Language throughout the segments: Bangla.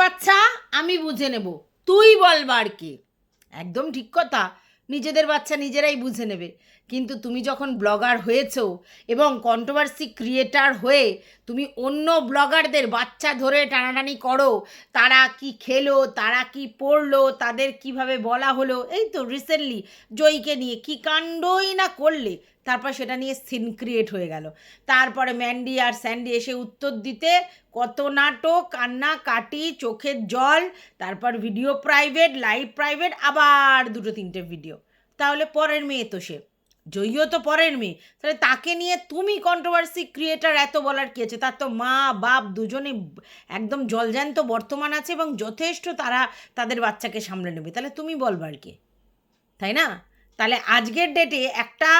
বাচ্চা, আমি বুঝে নেব। তুই বলবার কি একদম ঠিক কথা। নিজেদের বাচ্চা নিজেরাই বুঝে নেবে। কিন্তু তুমি যখন ব্লগার হয়েছো এবং কন্ট্রোভার্সি ক্রিয়েটার হয়ে তুমি অন্য ব্লগারদের বাচ্চা ধরে টানাটানি করো, তারা কি খেলো, তারা কি পড়ল, তাদের কীভাবে বলা হলো, এই তো রিসেন্টলি জয়ীকে নিয়ে কি কাণ্ডই না করলে তারপর সেটা নিয়ে সিন ক্রিয়েট হয়ে গেল। তারপরে ম্যান্ডি আর স্যান্ডি এসে উত্তর দিতে, কত নাটক, কান্না, কাটি, চোখের জল, তারপর ভিডিও প্রাইভেট লাইভ প্রাইভেট আবার দুটো তিনটে ভিডিও তাহলে পরের মেয়ে তো সে। জয়ীও তো পরের মেয়ে। তাহলে তাকে নিয়ে তুমি কন্ট্রোভার্সি ক্রিয়েটার এত বলার কি আছে? তার তো মা, বাপ দুজনে একদম জলজ্যান্ত বর্তমান আছে এবং যথেষ্ট তারা তাদের বাচ্চাকে সামলে নেবে। তাহলে তুমি বলবার কি? তাই না? তাহলে আজকের ডেটে একটা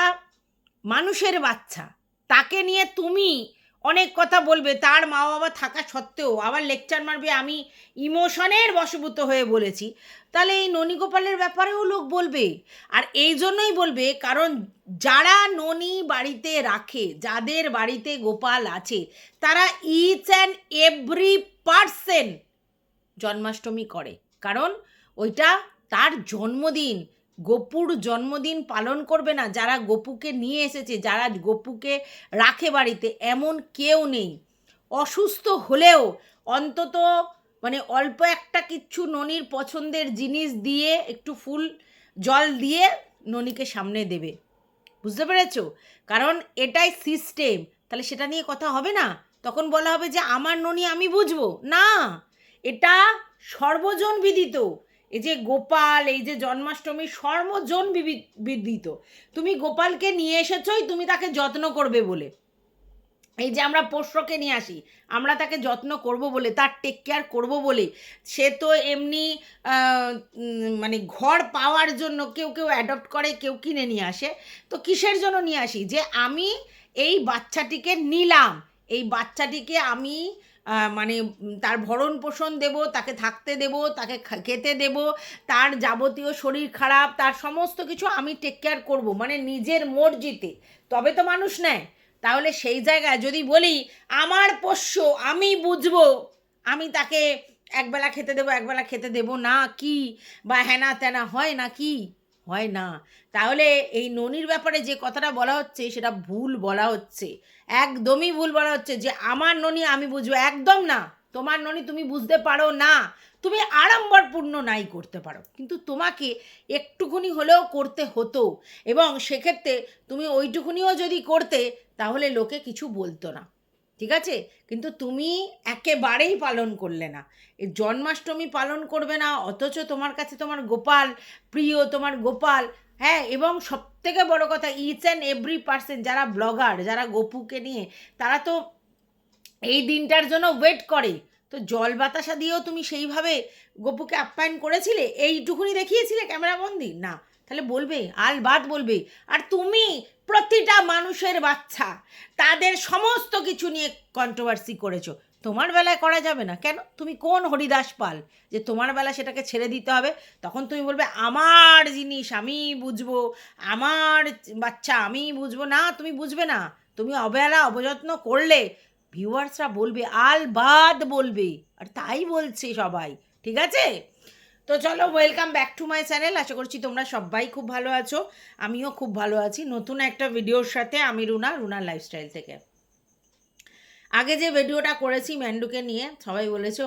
মানুষের বাচ্চা। তাকে নিয়ে তুমি অনেক কথা বলবে, তার মা বাবা থাকা সত্ত্বেও। আবার লেকচার মারবে, আমি ইমোশনের বশভূত হয়ে বলেছি। তাহলে এই ননী গোপালের ব্যাপারেও লোক বলবে। আর এই জন্যই বলবে, কারণ যারা ননী বাড়িতে রাখে, যাদের বাড়িতে গোপাল আছে, তারা each and every person Janmashtami করে। কারণ ওইটা তার জন্মদিন। গপুর জন্মদিন পালন করবে না, যারা গপুকে নিয়ে এসেছে, যারা গপুকে রাখে বাড়িতে, এমন কেউ নেই। অসুস্থ হলেও অন্তত মানে অল্প একটা কিচ্ছু ননির পছন্দের জিনিস দিয়ে, একটু ফুল, জল দিয়ে ননিকে সামনে দেবে। বুঝতে পেরেছ? কারণ এটাই সিস্টেম তাহলে সেটা নিয়ে কথা হবে না? তখন বলা হবে যে, আমার ননি আমি বুঝব। না! এটা সর্বজন বিদিত। এই যে গোপাল, এই যে জন্মাষ্টমী, সর্বজন বিদিত তুমি গোপালকে নিয়ে এসেছই, তুমি তাকে যত্ন করবে বলে। এই যে আমরা পোষ্যকে নিয়ে আসি, আমরা তাকে যত্ন করব বলে, তার টেক কেয়ার করব বলে, সে তো এমনি মানে ঘর পাওয়ার জন্য কেউ কেউ অ্যাডপ্ট করে, কেউ কিনে নিয়ে আসে। তো কিসের জন্য নিয়ে আসি? যে আমি এই বাচ্চাটিকে নিলাম, এই বাচ্চাটিকে আমি মানে তার ভরণ পোষণ দেব, তাকে থাকতে দেব, তাকে খেতে দেব, তার যাবতীয় শরীর খারাপ, তার সমস্ত কিছু আমি টেক কেয়ার করব মানে নিজের মর্জিতে। তবে তো মানুষ নেয়। তাহলে সেই জায়গায় যদি বলি, আমার পোষ্য, আমি বুঝব, আমি তাকে একবেলা খেতে দেবো, একবেলা খেতে দেবো, না কি? বা হেনা তেনা হয় না কি? হয় না। তাহলে এই ননির ব্যাপারে যে কথাটা বলা হচ্ছে, সেটা ভুল বলা হচ্ছে। একদমই ভুল বলা হচ্ছে যে, আমার ননি আমি বুঝব একদম না। তোমার ননি তুমি বুঝতে পারো না। তুমি আড়ম্বরপূর্ণ নাই করতে পারো। কিন্তু তোমাকে একটুখানি হলেও করতে হতো। এবং সেক্ষেত্রে তুমি ওইটুকুনিও যদি করতে, তাহলে লোকে কিছু বলতো না। ঠিক আছে? কিন্তু তুমি একেবারেই পালন করলে না। জন্মাষ্টমী পালন করবে না, অথচ তোমার কাছে তোমার গোপাল, প্রিয় তোমার গোপাল হ্যাঁ? এবং সব থেকে বড় কথা ইচ অ্যান্ড এভরি পার্সন যারা ব্লগার যারা গপুকে নিয়ে, তারা তো এই দিনটার জন্য ওয়েট করে। তো জল বাতাসা দিয়েও তুমি সেইভাবে গপুকে আপ্যায়ন করেছিলে? এইটুকুনি দেখিয়েছিলে ক্যামেরাবন্দি? না। তাহলে বলবে আল বাদ বলবে, আর তুমি প্রতিটা মানুষের বাচ্চা, তাদের সমস্ত কিছু নিয়ে কন্ট্রোভার্সি করেছ। তোমার বেলায় করা যাবে না। কেন? তুমি কোন হরিদাস পাল? যে তোমার বেলা সেটাকে ছেড়ে দিতে হবে, তখন তুমি বলবে, আমার জিনিস আমি বুঝব, আমার বাচ্চা আমি বুঝব। না, তুমি বুঝবে না। তুমি অবহেলা, অবযত্ন করলে ভিউয়ার্সরা বলবে আল বাদ বলবে। আর তাই বলছে সবাই। ঠিক আছে? তো চলো welcome back to my channel আশা করছি তোমরা সবাই খুব ভালো আছো। আমিও খুব ভালো আছি। নতুন একটা ভিডিওর সাথে আমি রুনা, রুনার লাইফস্টাইল থেকে। আগে যে ভিডিওটা করেছি ম্যান্ডুকে নিয়ে, সবাই বলেছে,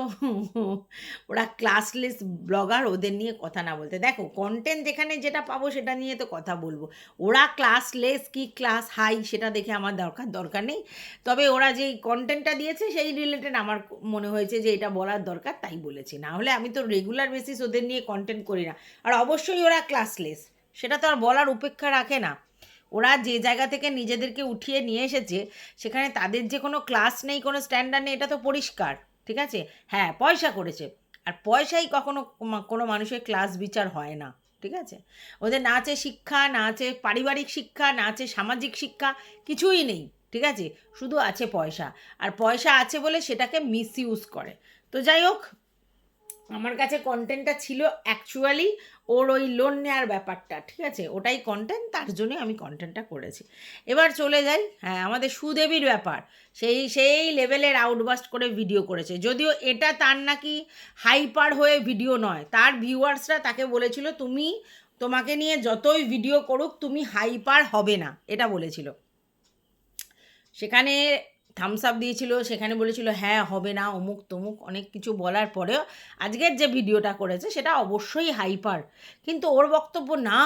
ওরা ক্লাসলেস ব্লগার, ওদের নিয়ে কথা না বলতে। দেখো কন্টেন্ট যেখানে যেটা পাবো সেটা নিয়ে তো কথা বলব। ওরা ক্লাসলেস, কি ক্লাস হাই, সেটা দেখে আমার দরকার দরকার নেই। তবে ওরা যেই কন্টেন্টটা দিয়েছে, সেই রিলেটেড আমার মনে হয়েছে যে এটা বলার দরকার, তাই বলেছি। না হলে আমি তো রেগুলার বেসিস ওদের নিয়ে কন্টেন্ট করি না। আর অবশ্যই ওরা ক্লাসলেস, সেটা তো আর বলার উপেক্ষা রাখে না। ওরা যে জায়গা থেকে নিজেদেরকে উঠিয়ে নিয়ে এসেছে, সেখানে তাদের যে কোনো ক্লাস নেই, কোনো স্ট্যান্ডার্ড নেই, এটা তো পরিষ্কার, ঠিক আছে? হ্যাঁ পয়সা করেছে। আর পয়সাই কখনো কোনো মানুষের ক্লাস বিচার হয় না, ঠিক আছে? ওদের না আছে শিক্ষা, না আছে পারিবারিক শিক্ষা, না আছে সামাজিক শিক্ষা, কিছুই নেই, ঠিক আছে? শুধু আছে পয়সা। আর পয়সা আছে বলে সেটাকে মিস ইউজ করে। তো যাই হোক আমার কাছে কন্টেন্টটা ছিল অ্যাকচুয়ালি ওর ওই লোন নেওয়ার ব্যাপারটা, ঠিক আছে? ওটাই কন্টেন্ট তার জন্যই আমি কন্টেন্টটা করেছি। এবার চলে যাই হ্যাঁ আমাদের সুদেবীর ব্যাপার। সেই সেই লেভেলের আউটবাস্ট করে ভিডিও করেছে। যদিও এটা তার নাকি হাইপার হয়ে ভিডিও নয়, তার ভিউয়ার্সরা তাকে বলেছিল, তুমি তোমাকে নিয়ে যতই ভিডিও করুক, তুমি হাইপার হবে না। এটা বলেছিল। সেখানে থামস আপ দিয়েছিল, সেখানে বলেছিল হ্যাঁ হবে না, অমুক তমুক, অনেক কিছু বলার পরেও আজকের যে ভিডিওটা করেছে, সেটা অবশ্যই হাইপার কিন্তু ওর বক্তব্য, না,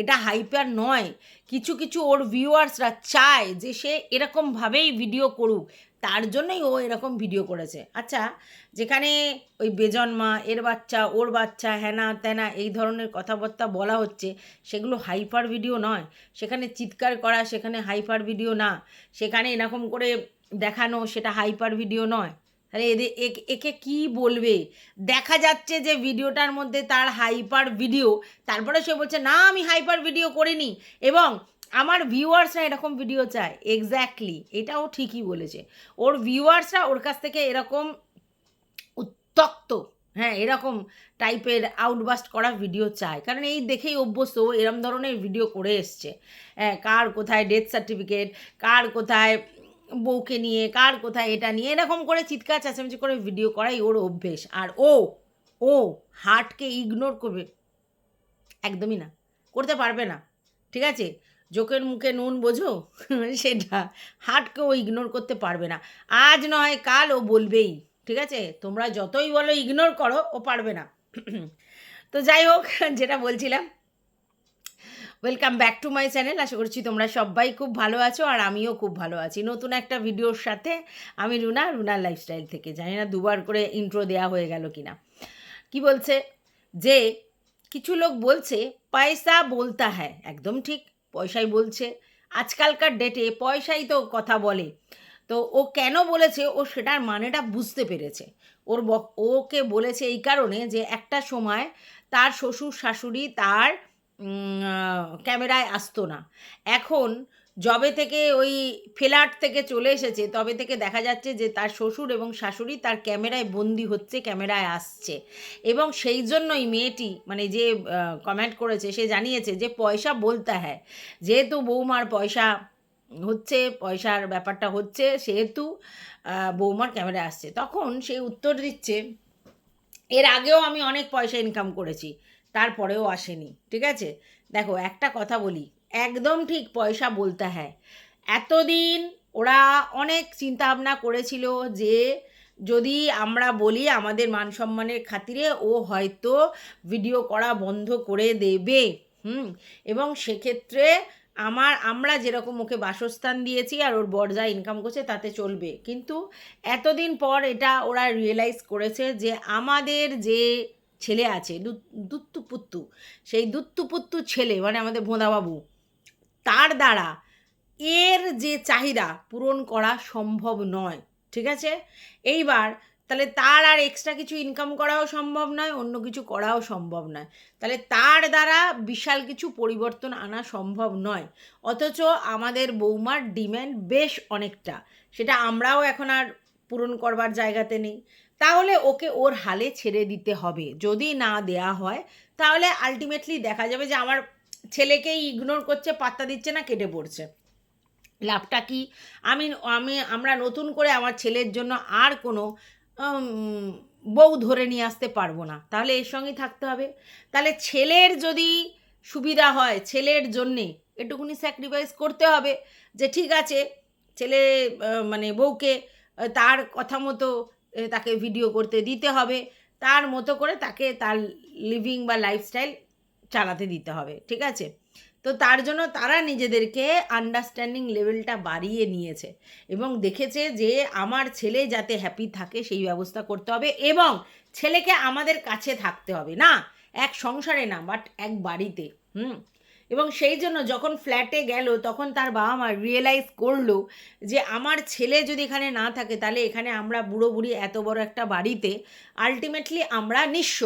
এটা হাইপার নয়। কিছু কিছু ওর ভিউয়ার্সরা চায় যে সে এরকমভাবেই ভিডিও করুক। তার জন্যই ও এরকম ভিডিও করেছে। আচ্ছা যেখানে ওই বেজন্মা এর বাচ্চা, ওর বাচ্চা হ্যানা ত্যানা এই ধরনের কথাবার্তা বলা হচ্ছে, সেগুলো হাইপার ভিডিও নয়। সেখানে চিৎকার করা, সেখানে হাইপার ভিডিও না। সেখানে এরকম করে দেখানো সেটা হাইপার ভিডিও নয়। তাহলে এদের একে- কি বলবে? দেখা যাচ্ছে যে ভিডিওটার মধ্যে তার হাইপার ভিডিও তারপরে সে বলছে, না, আমি হাইপার ভিডিও করিনি। এবং আমার ভিউয়ার্সরা এরকম ভিডিও চায়। এক্স্যাক্টলি এটাও ঠিকই বলেছে। ওর ভিউয়ার্সরা ওর কাছ থেকে এরকম উত্তক্ত হ্যাঁ এরকম টাইপের আউটবাস্ট করা ভিডিও চায়। কারণ এই দেখেই অভ্যস্ত, ও এরম ধরনের ভিডিও করে এসছে। হ্যাঁ কার কোথায় ডেথ সার্টিফিকেট কার কোথায় বউকে নিয়ে, কার কোথায় এটা নিয়ে, এরকম করে চিৎকার, চেঁচামেচি করে ভিডিও করাই ওর অভ্যেস। আর ও ও হার্টকে ইগনোর করবে, একদমই না, করতে পারবে না, ঠিক আছে? জোকের মুখে নুন বোঝো? সেটা হার্টকে ও ইগনোর করতে পারবে না। আজ নয়, কাল ও বলবেই, ঠিক আছে? তোমরা যতই বলো ইগনোর করো, ও পারবে না। তো যাই হোক, যেটা বলছিলাম welcome back to my channel আশা করছি তোমরা সবাই খুব ভালো আছো আর আমিও খুব ভালো আছি। নতুন একটা ভিডিওর সাথে আমি রুনা, রুনার লাইফস্টাইল থেকে। জানি না দুবার করে ইন্ট্রো দেওয়া হয়ে গেল কিনা। কি বলছে? যে কিছু লোক বলছে, পয়সা বলতা হ্যাঁ একদম ঠিক, পয়সাই বলছে। আজকালকার ডেটে পয়সাই তো কথা বলে। তো ও কেন বলেছে? ও সেটার মানেটা বুঝতে পেরেছে। ওর ওকে বলেছে এই কারণে যে একটা সময় তার শ্বশুর, শাশুড়ি, তার ক্যামেরায় আসতো না। এখন জবে থেকে ওই ফ্ল্যাট থেকে চলে এসেছে, তবে থেকে দেখা যাচ্ছে যে তার শ্বশুর এবং শাশুড়ি তার ক্যামেরায় বন্দি হচ্ছে, ক্যামেরায় আসছে। এবং সেই জন্যই মেয়েটি মানে যে কমেন্ট করেছে, সে জানিয়েছে যে পয়সা বলতে হ্যাঁ। যেহেতু বৌমার পয়সা হচ্ছে, পয়সার ব্যাপারটা হচ্ছে, সেহেতু বৌমার ক্যামেরা আসছে। তখন সে উত্তর দিচ্ছে, এর আগেও আমি অনেক পয়সা ইনকাম করেছি। তারপরেও আসেনি, ঠিক আছে? দেখো, একটা কথা বলি, একদম ঠিক পয়সা বলতে হ্যাঁ। এতদিন ওরা অনেক চিন্তা ভাবনা করেছিল যে যদি আমরা বলি আমাদের মান সম্মানের খাতিরে ও হয়তো ভিডিও করা বন্ধ করে দেবে, হুম? এবং সেক্ষেত্রে আমার, আমরা যেরকম ওকে বাসস্থান দিয়েছি আর ওর বর্জা ইনকাম করছে তাতে চলবে। কিন্তু এতদিন পর এটা ওরা রিয়েলাইজ করেছে যে আমাদের যে ছেলে আছে দুত্তু পুত্তু সেই দুত্তু পুত্তু ছেলে মানে আমাদের ভোঁদাবাবু, তার দ্বারা এর যে চাহিদা পূরণ করা সম্ভব নয়, ঠিক আছে? এইবার তাহলে তার আর এক্সট্রা কিছু ইনকাম করাও সম্ভব নয়, অন্য কিছু করাও সম্ভব নয়। তাহলে তার দ্বারা বিশাল কিছু পরিবর্তন আনা সম্ভব নয়। অথচ আমাদের বৌমার ডিম্যান্ড বেশ অনেকটা। সেটা আমরাও এখন আর পূরণ করবার জায়গাতে নেই। তাহলে ওকে ওর হালে ছেড়ে দিতে হবে। যদি না দেয়া হয়, তাহলে আলটিমেটলি দেখা যাবে যে আমার ছেলেকেই ইগনোর করছে, পাত্তা দিচ্ছে না, কেটে পড়ছে। লাভটা কি? আমি আমি, আমরা নতুন করে আমার ছেলের জন্য আর কোনো বউ ধরে নিয়ে আসতে পারব না। তাহলে এর সঙ্গেই থাকতে হবে। তাহলে ছেলের যদি সুবিধা হয়, ছেলের জন্যে এটুকুনি স্যাক্রিফাইস করতে হবে যে, ঠিক আছে, ছেলে মানে বউকে তার কথা মতো তাকে ভিডিও করতে দিতে হবে। তার মতো করে তাকে তার লিভিং বা লাইফস্টাইল চালাতে দিতে হবে, ঠিক আছে? তো তার জন্য তারা নিজেদেরকে আন্ডারস্ট্যান্ডিং লেভেলটা বাড়িয়ে নিয়েছে এবং দেখেছে যে আমার ছেলে যাতে হ্যাপি থাকে সেই ব্যবস্থা করতে হবে এবং ছেলেকে আমাদের কাছে থাকতে হবে না। এক সংসারে না বাট এক বাড়িতে, হুম? এবং সেই জন্য যখন ফ্ল্যাটে গেল, তখন তার বাবা মা রিয়েলাইজ করল যে আমার ছেলে যদি এখানে না থাকে, তাহলে এখানে আমরা বুড়ো বুড়ি এত বড় একটা বাড়িতে আলটিমেটলি আমরা নিঃস্ব।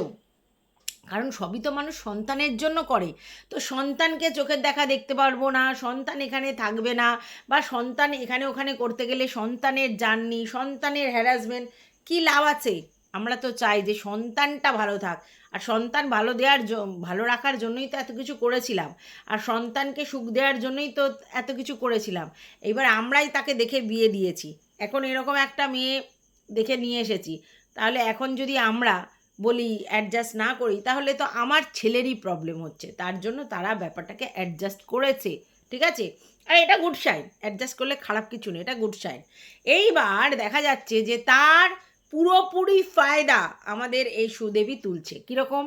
কারণ সবই তো মানুষ সন্তানের জন্য করে। তো সন্তানকে চোখের দেখা দেখতে পারব না, সন্তান এখানে থাকবে না, বা সন্তান এখানে ওখানে করতে গেলে সন্তানের জার্নি সন্তানের হ্যারাসমেন্ট কী লাভ আছে? আমরা তো চাই যে সন্তানটা ভালো থাক। আর সন্তান ভালো দেওয়ার ভালো রাখার জন্যই তো এত কিছু করেছিলাম। আর সন্তানকে সুখ দেওয়ার জন্যই তো এত কিছু করেছিলাম। এবার আমরাই তাকে দেখে বিয়ে দিয়েছি। এখন এরকম একটা মেয়ে দেখে নিয়ে এসেছি। তাহলে এখন যদি আমরা বলি অ্যাডজাস্ট না করি, তাহলে তো আমার ছেলেরই প্রবলেম হচ্ছে। তার জন্য তারা ব্যাপারটাকে অ্যাডজাস্ট করেছে। ঠিক আছে? আর এটা গুড সাইন অ্যাডজাস্ট করলে খারাপ কিছু নেই। এটা গুড সাইন এইবার দেখা যাচ্ছে যে তার পুরোপুরি ফায়দা আমাদের এই সুদেবী তুলছে। কীরকম?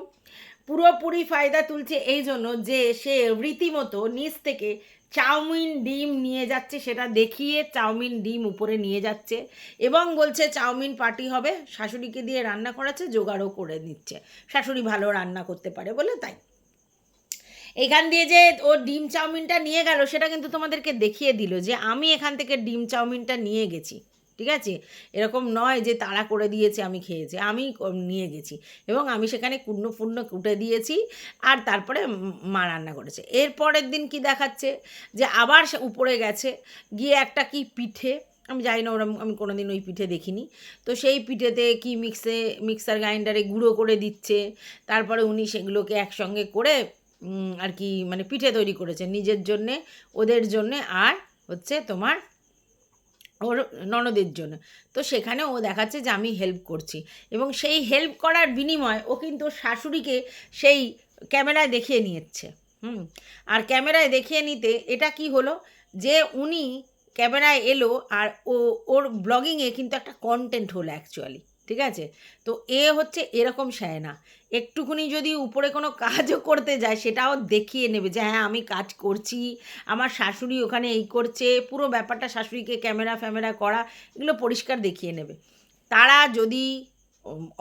পুরোপুরি ফায়দা তুলছে এই জন্য যে সে রীতিমতো নিচ থেকে চাউমিন ডিম নিয়ে যাচ্ছে, সেটা দেখিয়ে চাউমিন ডিম উপরে নিয়ে যাচ্ছে এবং বলছে চাউমিন পার্টি হবে, শাশুড়িকে দিয়ে রান্না করাচ্ছে, জোগাড়ও করে নিচ্ছে। শাশুড়ি ভালো রান্না করতে পারে বলে তাই। এখান দিয়ে যে ও ডিম চাউমিনটা নিয়ে গেল, সেটা কিন্তু তোমাদেরকে দেখিয়ে দিল যে আমি এখান থেকে ডিম চাউমিনটা নিয়ে গেছি। ঠিক আছে? এরকম নয় যে তাড়া করে দিয়েছে আমি খেয়েছি, আমি নিয়ে গেছি। এবং আমি সেখানে কুণ্ণ ফুণ্ণ কুটে দিয়েছি আর তারপরে মা রান্না করেছে। এর পরের দিন কি দেখাচ্ছে? যে আবার সে উপরে গেছে, গিয়ে একটা কি পিঠে, আমি জানি না ওরম, আমি কোনো দিন ওই পিঠে দেখিনি। তো সেই পিঠেতে কি মিক্সে, মিক্সার গ্রাইন্ডারে গুঁড়ো করে দিচ্ছে, তারপরে উনি সেগুলোকে একসঙ্গে করে আর কি মানে পিঠে তৈরি করেছে নিজের জন্যে, ওদের জন্যে, আর হচ্ছে তোমার ওর ননদের জন্য। তো সেখানে ও দেখাচ্ছে যে আমি হেল্প করছি। এবং সেই হেল্প করার বিনিময় ও কিন্তু শাশুড়িকে সেই ক্যামেরায় দেখিয়ে নিয়েছে। হুম? আর ক্যামেরায় দেখিয়ে নিতে এটা কি হলো? যে উনি ক্যামেরায় এলো আর ও, ওর ব্লগিংয়ে কিন্তু একটা কন্টেন্ট হলো অ্যাকচুয়ালি ঠিক আছে? তো এ হচ্ছে এরকম সায়না। একটুকুনি যদি উপরে কোনো কাজও করতে যায়, সেটাও দেখিয়ে নেবে যে হ্যাঁ আমি কাজ করছি, আমার শাশুড়ি ওখানে এই করছে। পুরো ব্যাপারটা শাশুড়িকে ক্যামেরা ফ্যামেরা করা, এগুলো পরিষ্কার দেখিয়ে নেবে। তারা যদি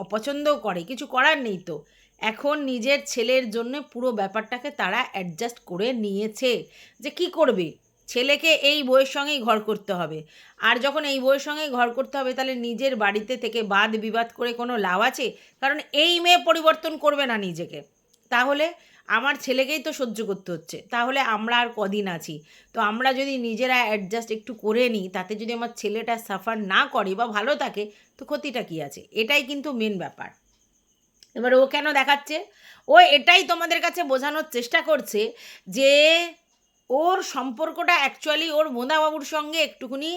অপছন্দও করে, কিছু করার নেই তো। এখন নিজের ছেলের জন্য পুরো ব্যাপারটাকে তারা অ্যাডজাস্ট করে নিয়েছে। যে কি করবে? ছেলেকে এই বইয়ের সঙ্গেই ঘর করতে হবে। আর যখন এই বইয়ের সঙ্গেই ঘর করতে হবে, তাহলে নিজের বাড়িতে থেকে বাদ বিবাদ করে কোনো লাভ আছে? কারণ এই মেয়ে পরিবর্তন করবে না নিজেকে। তাহলে আমার ছেলেকেই তো সহ্য করতে হচ্ছে। তাহলে আমরা আর কদিন আছি? তো আমরা যদি নিজেরা অ্যাডজাস্ট একটু করে নিই, তাতে যদি আমার ছেলেটা সাফার না করে বা ভালো থাকে, তো ক্ষতিটা কী আছে? এটাই কিন্তু মেন ব্যাপার। এবার ও কেন দেখাচ্ছে? ও এটাই তোমাদের কাছে বোঝানোর চেষ্টা করছে যে ওর সম্পর্কটা অ্যাকচুয়ালি ওর মোদাবাবুর সঙ্গে একটুখানি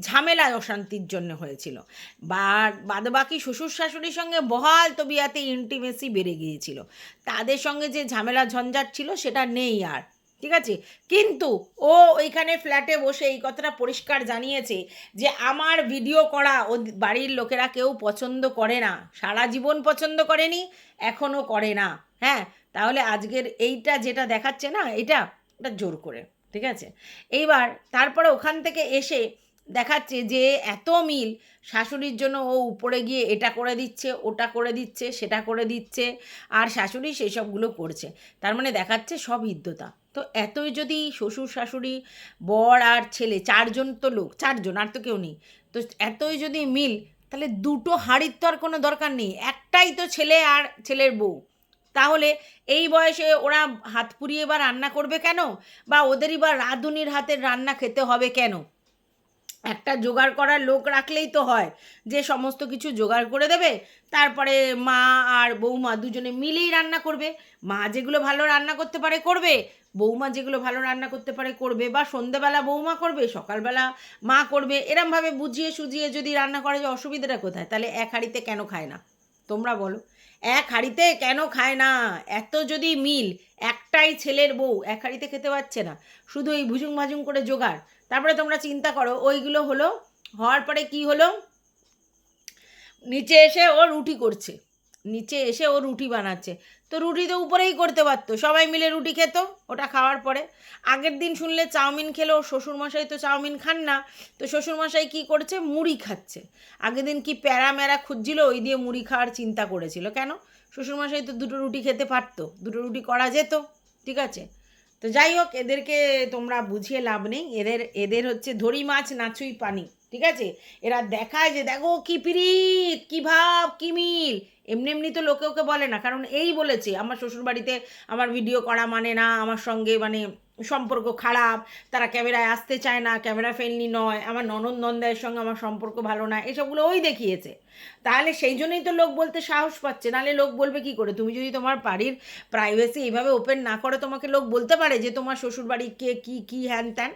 ঝামেলা অশান্তির জন্য হয়েছিল। বা বাদবাকি শ্বশুর শাশুড়ির সঙ্গে বহাল তবিয়াতে ইন্টিমেসি বেড়ে গিয়েছিল। তাদের সঙ্গে যে ঝামেলা ঝঞ্ঝাট ছিল সেটা নেই আর, ঠিক আছে? কিন্তু ও ওইখানে ফ্ল্যাটে বসে এই কথাটা পরিষ্কার জানিয়েছে যে আমার ভিডিও করা ও বাড়ির লোকেরা কেউ পছন্দ করে না। সারা জীবন পছন্দ করেনি এখনও করে না। হ্যাঁ তাহলে আজকের এইটা যেটা দেখাচ্ছে না এটা এটা জোর করে, ঠিক আছে? এইবার তারপরে ওখান থেকে এসে দেখাচ্ছে যে এত মিল, শাশুড়ির জন্য ও উপরে গিয়ে এটা করে দিচ্ছে, ওটা করে দিচ্ছে, সেটা করে দিচ্ছে, আর শাশুড়ি সেই সবগুলো করছে। তার মানে দেখাচ্ছে সব হিদ্ধতা। তো এতই যদি শ্বশুর, শাশুড়ি, বর আর ছেলে, চারজন তো লোক, চারজন, আর তো কেউ নেই। তো এতই যদি মিল, তাহলে দুটো হাঁড়ির তো আর কোনো দরকার নেই। একটাই তো ছেলে আর ছেলের বউ। তাহলে এই বয়সে ওরা হাত পুড়িয়ে বা রান্না করবে কেন? বা ওদেরই বা রাঁধুনির হাতের রান্না খেতে হবে কেন? একটা জোগাড় করার লোক রাখলেই তো হয়। যে সমস্ত কিছু জোগাড় করে দেবে, তারপরে মা আর বৌমা দুজনে মিলেই রান্না করবে। মা যেগুলো ভালো রান্না করতে পারে করবে, বৌমা যেগুলো ভালো রান্না করতে পারে করবে, বা সন্ধেবেলা বৌমা করবে, সকালবেলা মা করবে, এরমভাবে বুঝিয়ে সুজিয়ে যদি রান্না করা যায় অসুবিধাটা কোথায়, তাহলে এক হাঁড়িতে কেন খায় না? তোমরা বলো। এক হাড়িতে কেন খায় না? এত যদি মিল, একটাই ছেলের বউ এক হাড়িতে খেতে পারছে না। শুধু এই ভুজুং ভাজুং করে জোগাড়। তারপরে তোমরা চিন্তা করো, ওইগুলো হলো, হওয়ার পরে কি হলো? নিচে এসে ও রুটি করছে। নিচে এসে ও রুটি বানাচ্ছে। তো রুটি তো উপরেই করতে পারতো, সবাই মিলে রুটি খেত, ওটা খাওয়ার পরে। আগের দিন শুনলে চাউমিন খেলে খেলো শ্বশুরমশাই তো চাউমিন খান না, তো শ্বশুরমশাই কী করছে? মুড়ি খাচ্ছে। আগের দিন কি প্যারা ম্যারা খুঁজছিল? ওই দিয়ে মুড়ি খাওয়ার চিন্তা করেছিল। কেন? শ্বশুরমশাই তো দুটো রুটি খেতে পারতো, দুটো রুটি করা যেত, ঠিক আছে? তো যাই হোক, এদেরকে তোমরা বুঝিয়ে লাভ নেই। এদের এদের হচ্ছে ধরি মাছ নাচুই পানি, ঠিক আছে? এরা দেখায় যে, দেখো কি পিরিত, কি ভাব, কি মিল এমনি এমনি তো লোকে ওকে বলে না। কারণ এই বলেছে, আমার শ্বশুর বাড়িতে আমার ভিডিও করা মানে না, আমার সঙ্গে মানে সম্পর্ক খারাপ, তারা ক্যামেরায় আসতে চায় না, ক্যামেরা ফ্রেন্ডলি নয়, আমার ননদ নন্দায়ের সঙ্গে আমার সম্পর্ক ভালো না, এসবগুলো ওই দেখিয়েছে। তাহলে সেই জন্যই তো লোক বলতে সাহস পাচ্ছে, নাহলে লোক বলবে কি করে? তুমি যদি তোমার বাড়ির প্রাইভেসি এইভাবে ওপেন না করে, তোমাকে লোক বলতে পারে যে তোমার শ্বশুরবাড়ি কে কী কী হ্যান ত্যান?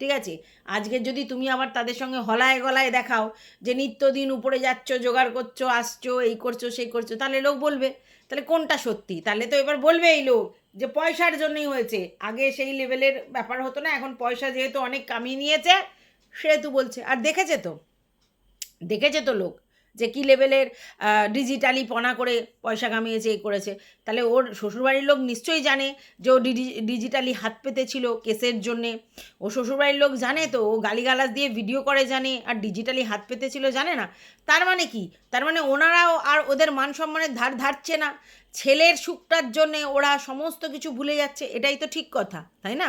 ঠিক আছে? আজকে যদি তুমি আবার তাদের সঙ্গে হলায় গলায় দেখাও যে নিত্যদিন উপরে যাচ্ছ, জোগাড় করছ, আসছো, এই করছ, সেই করছ, তাহলে লোক বলবে, তাহলে কোনটা সত্যি? তাহলে তো এবার বলবে এই লোক যে পয়সার জন্যই হয়েছে। আগে সেই লেভেলের ব্যাপার হতো না, এখন পয়সা যেহেতু অনেক কামিয়ে নিয়েছে, সেহেতু বলছে। আর দেখেছে তো? দেখেছে তো লোক? যে কী লেভেলের ডিজিটালি পনা করে পয়সা কামিয়েছে এই করেছে। তাহলে ওর শ্বশুরবাড়ির লোক নিশ্চয়ই জানে যে ও ডিজিটালি হাত পেতে ছিল কেসের জন্যে। ও শ্বশুরবাড়ির লোক জানে তো, ও গালিগালাজ দিয়ে ভিডিও করে জানে, আর ডিজিটালি হাত পেতে ছিল জানে না। তার মানে কি? তার মানে ওনারাও আর ওদের মান সম্মানের ধার ধারছে না। ছেলের সুখটার জন্যে ওরা সমস্ত কিছু ভুলে যাচ্ছে, এটাই তো ঠিক কথা, তাই না?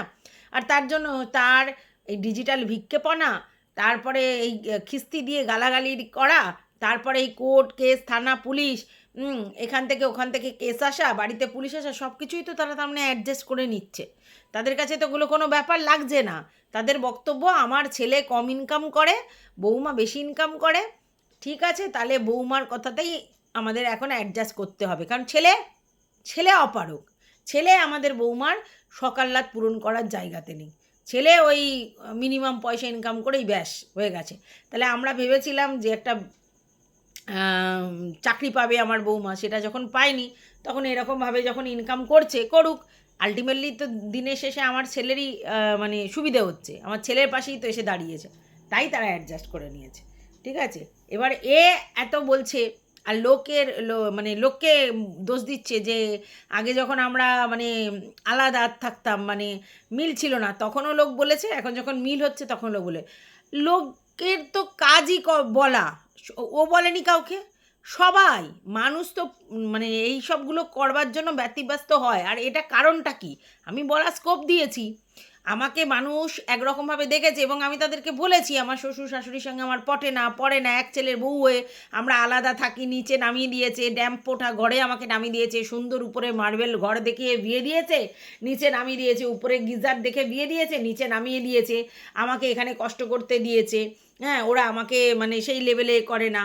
আর তার জন্য তার এই ডিজিটাল ভিক্ষেপনা, তারপরে এই খিস্তি দিয়ে গালাগালি করা তারপরে এই কোর্ট কেস, থানা, পুলিশ এখান থেকে ওখান থেকে কেস আসা, বাড়িতে পুলিশ আসা সব কিছুই তো তারা তার মানে অ্যাডজাস্ট করে নিচ্ছে। তাদের কাছে তো ওগুলো কোনো ব্যাপার লাগছে না। তাদের বক্তব্য, আমার ছেলে কম ইনকাম করে, বৌমা বেশি ইনকাম করে, ঠিক আছে, তাহলে বৌমার কথাতেই আমাদের এখন অ্যাডজাস্ট করতে হবে। কারণ ছেলে ছেলে অপারক ছেলে আমাদের বৌমার সকাল্লাত পূরণ করার জায়গাতে নেই। ছেলে ওই মিনিমাম পয়সা ইনকাম করেই ব্যাস হয়ে গেছে। তাহলে আমরা ভেবেছিলাম যে একটা চাকরি পাবে আমার বৌমা, সেটা যখন পায়নি, তখন এরকমভাবে যখন ইনকাম করছে, করুক আলটিমেটলি তো দিনের শেষে আমার ছেলেরই মানে সুবিধে হচ্ছে। আমার ছেলের পাশেই তো এসে দাঁড়িয়েছে। তাই তারা অ্যাডজাস্ট করে নিয়েছে। ঠিক আছে? এবার এ এত বলছে, আর লোকের মানে লোককে দোষ দিচ্ছে যে, আগে যখন আমরা মানে আলাদা থাকতাম মানে মিল ছিল না, তখনও লোক বলেছে, এখন যখন মিল হচ্ছে তখন লোক বলে। লোকের তো কাজই ক- বলা। ও বলেনি কাউকে? সবাই। মানুষ তো মানে এই সবগুলো করবার জন্য ব্যতিব্যস্ত হয়। আর এটা কারণটা কি? আমি বলা স্কোপ দিয়েছি। আমাকে মানুষ একরকমভাবে দেখেছে এবং আমি তাদেরকে বলেছি, আমার শ্বশুর শাশুড়ির সঙ্গে আমার পটে না, পড়ে না, এক ছেলের বউ হয়ে আমরা আলাদা থাকি, নিচে নামিয়ে দিয়েছে ড্যাম্প পোঠা ঘরে আমাকে নামিয়ে দিয়েছে, সুন্দর উপরে মার্বেল ঘর দেখিয়ে বিয়ে দিয়েছে, নিচে নামিয়ে দিয়েছে, উপরে গিজার দেখে বিয়ে দিয়েছে, নিচে নামিয়ে দিয়েছে, আমাকে এখানে কষ্ট করতে দিয়েছে। হ্যাঁ ওরা আমাকে মানে সেই লেভেলে করে না,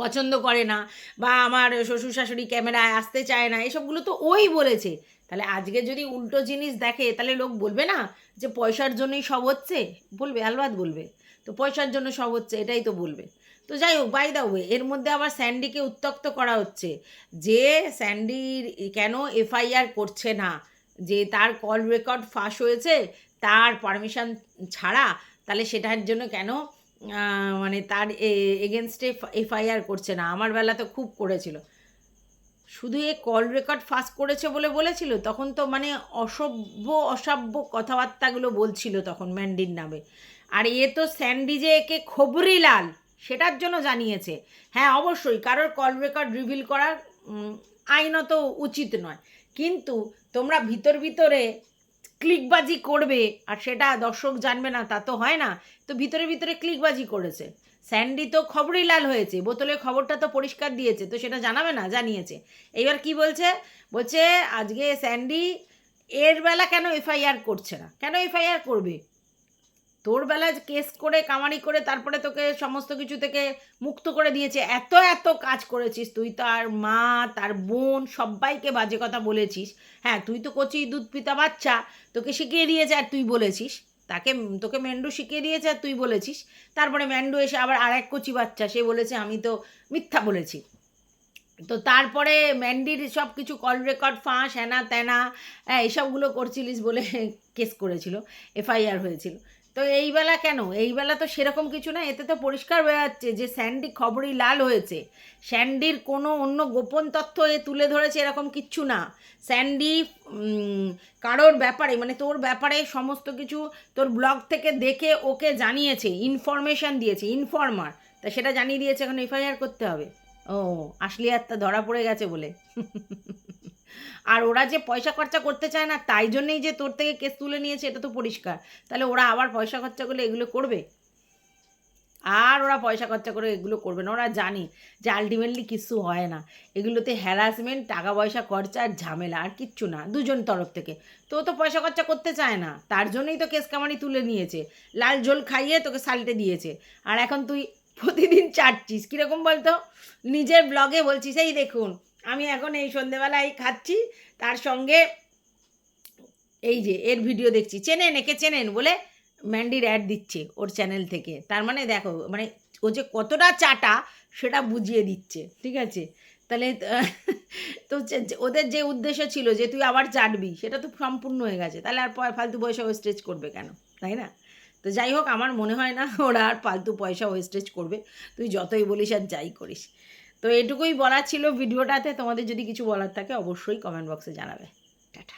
পছন্দ করে না বা আমার শ্বশুর শাশুড়ি ক্যামেরায় আসতে চায় না, এসবগুলো তো ওই বলেছে। তাহলে আজকে যদি উল্টো জিনিস দেখে, তাহলে লোক বলবে না যে পয়সার জন্যই সব হচ্ছে? বলবে, আলবাদ বলবে। তো পয়সার জন্য সব হচ্ছে, এটাই তো বলবে। তো যাই হোক বাই দা ওয়ে এর মধ্যে আবার স্যান্ডিকে উত্তক্ত করা হচ্ছে যে স্যান্ডির কেন এফআইআর করছে না? যে তার কল রেকর্ড ফাঁস হয়েছে, তার পারমিশন ছাড়া, তাহলে সেটার জন্য কেন মানে তার এগেনস্টে এফআইআর করছে না? আমার বেলা তো খুব করেছিল। শুধু এ কল রেকর্ড ফাঁস করেছে বলে বলেছিল? তখন তো মানে অসভ্য অসভ্য কথাবার্তাগুলো বলছিল তখন ম্যান্ডির নামে। আর এ তো স্যান্ডি যে একে খবরি লাল, সেটার জন্য জানিয়েছে। হ্যাঁ অবশ্যই, কারোর কল রেকর্ড রিভিল করার আইনত উচিত নয়। কিন্তু তোমরা ভিতর ভিতরে ক্লিকবাজি করবে, আর সেটা দর্শক জানবে না, তা তো হয় না। তো ভিতরে ভিতরে ক্লিকবাজি করেছে। স্যান্ডি তো খবরই লাল হয়েছে, বোতলের খবরটা তো পরিষ্কার দিয়েছে, তো সেটা জানাবে না, জানিয়েছে। এইবার কি বলছে? বলছে, আজকে স্যান্ডি এর বেলা কেন এফআইআর করছে না? কেন এফআইআর করবে? তোর বেলা কেস করে, কামারি করে, তারপরে তোকে সমস্ত কিছু থেকে মুক্ত করে দিয়েছে। এত এত কাজ করেছিস তুই, তার মা, তার বোন, সবাইকে বাজে কথা বলেছিস। হ্যাঁ তুই তো কচি দুধ পিতা বাচ্চা, তোকে শিখিয়ে দিয়েছে আর তুই বলেছিস। তাকে তোকে ম্যান্ডু শিখিয়ে দিয়েছে আর তুই বলেছিস। তারপরে ম্যান্ডু এসে আবার আর এক কচি বাচ্চা, সে বলেছে, আমি তো মিথ্যা বলেছি। তো তারপরে ম্যান্ডির সব কিছু কল রেকর্ড, ফাঁস হ্যানা ত্যানা হ্যাঁ এইসবগুলো করছিলিস বলে কেস করেছিল, এফআইআর হয়েছিল। তো এই বেলা কেন? এই বেলা তো সেরকম কিছু না, এতে তো পরিষ্কার হয়ে যাচ্ছে যে স্যান্ডি খবরই লাল হয়েছে। স্যান্ডির কোনো অন্য গোপন তথ্য এ তুলে ধরেছে এরকম কিচ্ছু না। স্যান্ডি কারোর ব্যাপারে মানে তোর ব্যাপারে সমস্ত কিছু তোর ব্লগ থেকে দেখে ওকে জানিয়েছে, ইনফরমেশন দিয়েছে, ইনফর্মার। তা সেটা জানিয়ে দিয়েছে এখন এফআইআর করতে হবে। ও আসলি আত্মা ধরা পড়ে গেছে বলে। আর ওরা যে পয়সা খরচা করতে চায় না, তাই জন্যেই যে তোর থেকে কেস তুলে নিয়েছে, এটা তো পরিষ্কার। তাহলে ওরা আবার পয়সা খরচা করলে এগুলো করবে? আর ওরা পয়সা খরচা করে এগুলো করবে না। ওরা জানি যে আলটিমেটলি কিছু হয় না। এগুলোতে হ্যারাসমেন্ট টাকা পয়সা খরচা আর ঝামেলা আর কিচ্ছু না, দুজন তরফ থেকে। তো তো পয়সা খরচা করতে চায় না, তার জন্যই তো কেস কামানি তুলে নিয়েছে। লাল ঝোল খাইয়ে তোকে সাল্টে দিয়েছে। আর এখন তুই প্রতিদিন চাটছিস, কীরকম বলতো? নিজের ব্লগে বলছিস, এই দেখুন আমি এখন এই সন্ধেবেলায় খাচ্ছি, তার সঙ্গে এই যে এর ভিডিও দেখছি। চেনেন, একে চেনেন বলে ম্যান্ডির অ্যাড দিচ্ছে ওর চ্যানেল থেকে। তার মানে দেখো মানে ও যে কতটা চাটা সেটা বুঝিয়ে দিচ্ছে, ঠিক আছে? তাহলে, তো ওদের যে উদ্দেশ্য ছিল যে তুই আবার চাটবি, সেটা তো সম্পূর্ণ হয়ে গেছে। তাহলে আর ফালতু পয়সা ওয়েস্টেজ করবে কেন? তাই না? তো যাই হোক, আমার মনে হয় না ওরা আর ফালতু পয়সা ওয়েস্টেজ করবে। তুই যতই বলিস আর যাই করিস। তো এটুকুই বলার ছিল ভিডিওটাতে। তোমাদের যদি কিছু বলার থাকে, অবশ্যই কমেন্ট বক্সে জানাবে। টাটা।